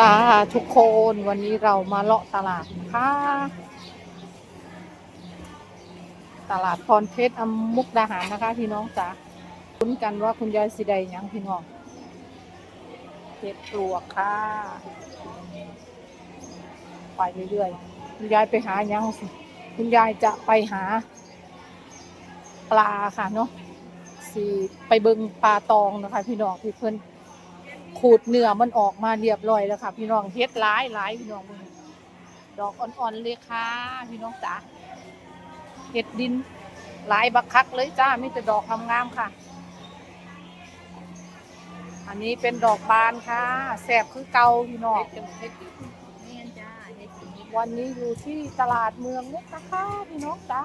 ตาทุกคนวันนี้เรามาเลาะตลาดค่ะตลาดพรเพชรอมุกดาหารนะคะ พี่น้องจ๋าคุ้นกันว่าคุณยายสีใดยังพี่น้องเห็ดปลวกค่ะ ไปเรื่อยๆคุณยายไปหายังสิคุณยายจะไปหา ปลาค่ะเนาะสีไปเบิงปลาตองนะคะ พี่น้องที่เพิ่อน ขูดเนื้อมันออกมาเรียบร้อยแล้วค่ะ พี่น้องเฮ็ดหลายหลายพี่น้องมึงดอกอ่อนๆเลยค่ะ พี่น้องจ๋าเฮ็ดดินหลายบักคักเลยจ้ามีแต่ดอกงามๆค่ะ อันนี้เป็นดอกบานค่ะแสบคือเกาพี่น้องวันนี้อยู่ที่ตลาดเมืองมุกนะคะพี่น้องจ๋า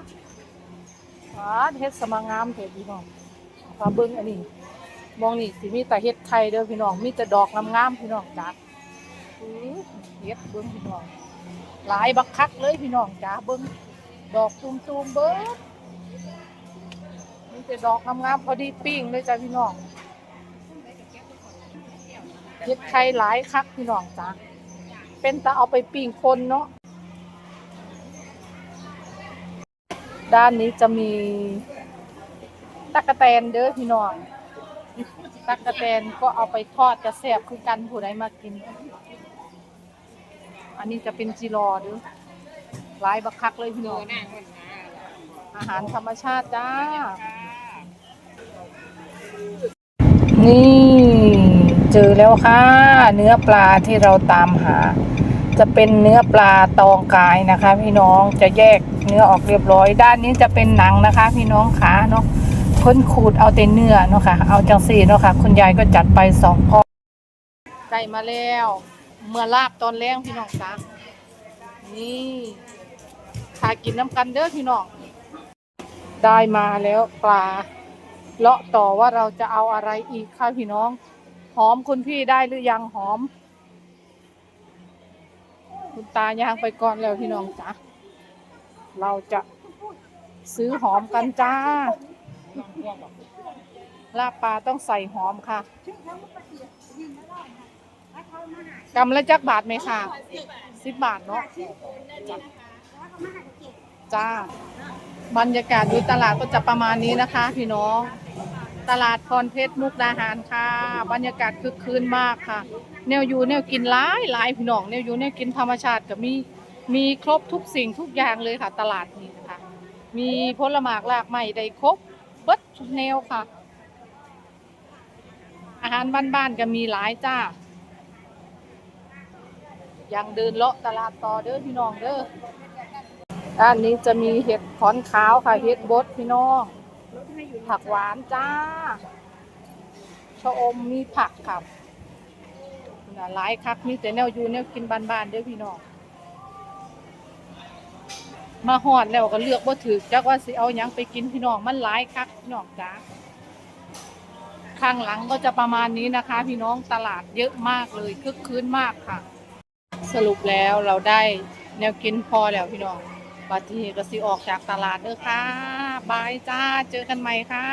เฮ็ดสมางามเถิดพี่น้องพาเบิ่งอันนี้ มองนี่สิมีแต่เฮ็ดไทยเด้อพี่น้อง มีแต่ดอกงามๆพี่น้องจ้าเฮ็ดเบิ่งพี่น้อง หลายบักคักเลยพี่น้องจ้าเบิ่งดอกตุ่มๆเบิ่งมีแต่ดอกงามๆพอดีปิ้งเลยจ้าพี่น้องเฮ็ดไทยหลายคักพี่น้องจ้าเป็นตาเอาไปปิ้งคนเนาะด้านนี้จะมีตะกะแตนเด้อพี่น้อง ตักกะแตนก็เอาไปทอดจะแซ่บคือกันผู้ใดมากิน อันนี้จะเป็นจีรอด้อหลายบักคักเลยพี่น้องอาหารธรรมชาติจ้า นี่เจอแล้วค่ะ เนื้อปลาที่เราตามหา จะเป็นเนื้อปลาตองกายนะคะ พี่น้องจะแยกเนื้อออกเรียบร้อย ด้านนี้จะเป็นหนังนะคะ พี่น้องขาเนาะ พิ่นขูดเอาแต่เนื้อเนาะค่ะ เอาจังสี่เนาะค่ะ คุณยายก็จัดไปสองก้อนไก่มาแล้ว เมื่อลาบตอนแรงพี่น้องจ้านี่ทากินน้ำกันเด้อพี่น้อง ได้มาแล้วปลา เลาะต่อว่าเราจะเอาอะไรอีกค่ะพี่น้อง หอมคุณพี่ได้หรือยังหอม คุณตายางไปก่อนแล้วพี่น้องจ้าเราจะซื้อหอมกันจ้า ลาบปลาต้องใส่หอมค่ะกำละจักบาทไหมค่ะสิบบาทเนาะจ้าบรรยากาศดูตลาดก็จะประมาณนี้นะคะ พี่น้อง ตลาดพรเพชรมุกดาหารค่ะ บรรยากาศคึกคืนมากค่ะ แนวอยู่แนวกินหลายหลายพี่น้องแนวอยู่แนวกินธรรมชาติก็มีมีครบทุกสิ่งทุกอย่างเลยค่ะ ตลาดนี้นะคะ มีผลไม้หลากใหม่ได้ครบ เบิดทุกแนวค่ะ อาหารบ้านๆก็มีหลายจ้ายังเดินเลาะตลาดต่อเด้อพี่น้องเด้อด้านนี้จะมีเห็ดขอนขาวค่ะ เห็ดบดพี่น้องผักหวานจ้าชะอมมีผักค่ะหลายคักมีแต่แนวอยู่แนวกินบ้านๆเด้อพี่น้อง มาหอดแล้วก็เลือกบ่ถือจักว่าสิเอาหยังไปกินพี่น้องมันหลายคักพี่น้องจ้าข้างหลังก็จะประมาณนี้นะคะ พี่น้องตลาดเยอะมากเลยคึกคืนมากค่ะ สรุปแล้วเราได้แนวกินพอแล้วพี่น้องบัดทีก็สิออกจากตลาดเด้อค่ะบายจ้าเจอกันใหม่ค่ะ